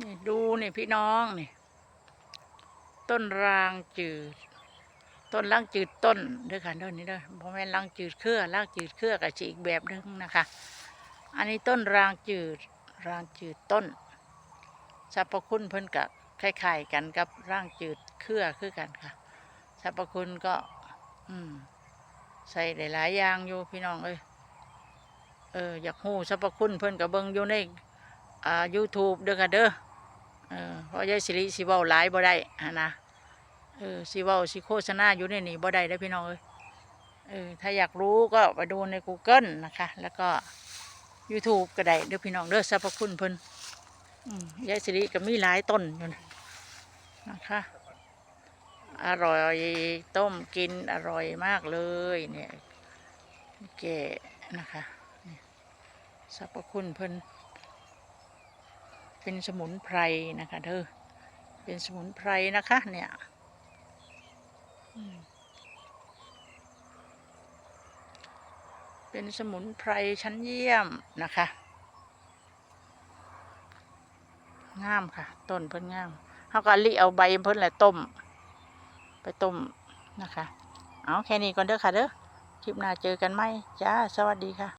นี่ดูนี่พี่น้องนี่ ต้นรางจืด ต้นรางจืดต้นเด้อค่ะเด้อนี่เด้อเพราะแม่นรางจืดเครือรางจืดเครือกับอีกแบบหนึงนะคะ อันนี้ต้นรางจืดรางจืดต้นสรรพคุณเพิ่นกับคล้ายๆกันกับร่างจืดเครือคือกันค่ะสรรพคุณก็ อืม ใส่หลายๆอย่างอยู่พี่น้องเอ้ยเอออยากหูสรรพคุณเพิ่นกับเบิ่งอยู่ในอ่า YouTube เด้อค่ะเด้อ เออเพราะยายสิริสิเว้าหลายบ่ได้หั้นะเออสิเว้าสิโฆษณาอยู่ในนี้บ่ได้เด้พี่น้องเอ้ยเออถ้าอยากรู้ก็ไปดูใน Google นะคะ แล้วก็ YouTube ก็ได้เด้อพี่น้องเด้อสรรพคุณเพิ่นยายสิริก็มีหลายต้นอยู่นะนะคะอร่อยต้มกินอร่อยมากเลยเนี่ยแก่นะคะสรรพคุณเพิ่น เป็นสมุนไพรนะคะเธอ เป็นสมุนไพรนะคะเนี่ยเป็นสมุนไพรชั้นเยี่ยมนะคะ งามค่ะ ต้นเพิ่นงามเขาก็ลิเอาใบเพิ่นแหละต้ม ไปต้มนะคะ เอาแค่นี้ก่อนเด้อค่ะเด้อ คลิปหน้าเจอกันไหมจ้า สวัสดีค่ะ